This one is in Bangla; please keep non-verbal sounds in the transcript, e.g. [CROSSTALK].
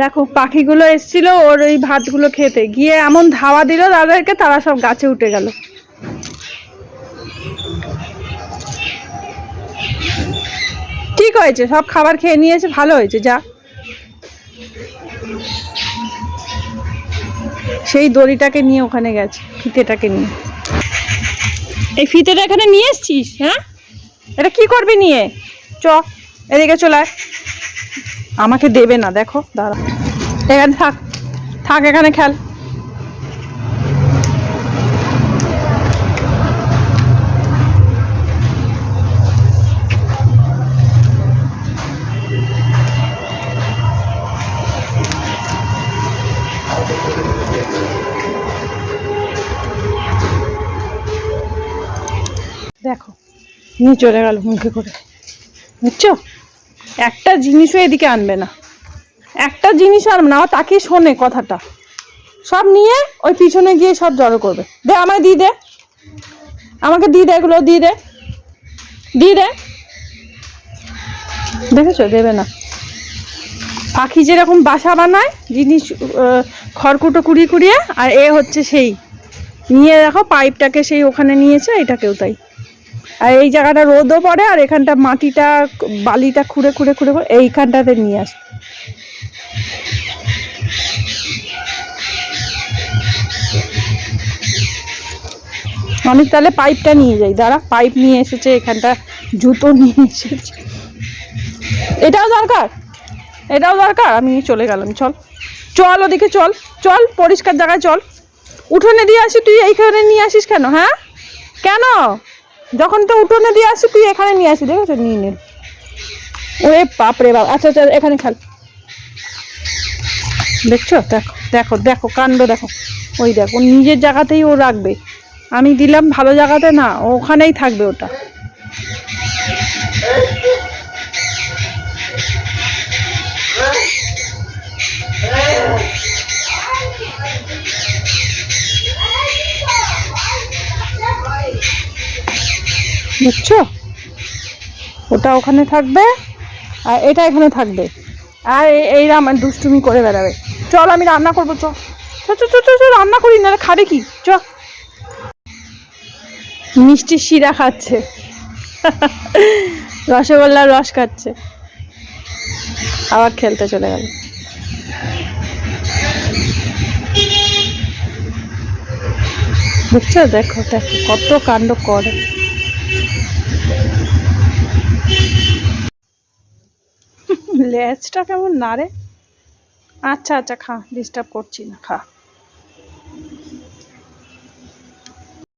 দেখো, পাখিগুলো এসছিল, ওর ওই ভাতগুলো খেতে। গিয়ে এমন ধাওয়া দিল তাদেরকে, তারা সব গাছে উঠে গেল। ঠিক হয়েছে সব খাবার খেয়ে নিয়েছে, ভালো হয়েছে, যা। সেই দড়িটাকে নিয়ে ওখানে গেছে, ফিতেটাকে নিয়ে। এই ফিতেটা এখানে নিয়ে এসছিস হ্যাঁ? এটা কি করবি নিয়ে? চ, এদিকে চলে আয়। আমাকে দেবে না, দেখো, দাঁড়া। এখানে থাক থাক এখানে খেল। দেখো, নিয়ে চলে গেল মুখে করে। বুঝছ একটা জিনিসও এদিকে আনবে না। একটা জিনিস আনবে না, তাকে শোনে কথাটা। সব নিয়ে ওই পিছনে গিয়ে সব জড়ো করবে। দে আমায় দিয়ে দে। আমাকে দিয়ে দে, এগুলো দিয়ে দে। দিয়ে দে। দেখেছ? দেবে না। পাখি যেরকম বাসা বানায়, জিনিস খড়কুটো কুড়িয়ে কুড়িয়ে, আর এ হচ্ছে সেই। নিয়ে দেখো, পাইপটাকে সেই ওখানে নিয়েছে, এটাকেও তাই। আর এই জায়গাটা রোদও পড়ে আর এখানটা মাটিটা, বালিটা খুঁড়ে খুঁড়ে খুঁড়ে এইখানটাতে নিয়ে আসে। আমি তাহলে পাইপটা নিয়ে যাই। দাঁড়া, পাইপ নিয়ে এসেছে, এখানটা জুতো নিয়ে এসেছে। এটাও দরকার? এটাও দরকার? আমি চলে গেলাম, চল। চল ওদিকে, চল। চল, পরিষ্কার জায়গায় চল। উঠোনে দিয়ে আসি, তুই এইখানে নিয়ে আসিস কেন হ্যাঁ? কেন? যখন তো উঠোনে দিয়ে আসি, তুই এখানে নিয়ে আসি, দেখেছ? নিয়ে নে। ওরে বাপরে বাপ। আচ্ছা আচ্ছা এখানে খেল। দেখছ? দেখো দেখো দেখো, কাণ্ড দেখো। ওই দেখো নিজের জায়গাতেই ও রাখবে। আমি দিলাম ভালো জায়গাতে, না, ওখানেই থাকবে ওটা। বুঝছ? ওটা ওখানে থাকবে আর এটা এখানে থাকবে। আর এইরা আমার দুষ্টুমি করে বেড়াবে। চল আমি রান্না করব চ, রান্না করি না খাবে কি? চ। মিষ্টি শিরা খাচ্ছে। [LAUGHS] রসগোল্লার রস খাচ্ছে। আবার খেলতে চলে গেল। বুঝছ? দেখো দেখো কত কাণ্ড করে। লেজটা কেমন না রে আচ্ছা আচ্ছা খা ডিস্টার্ব করছি না খা।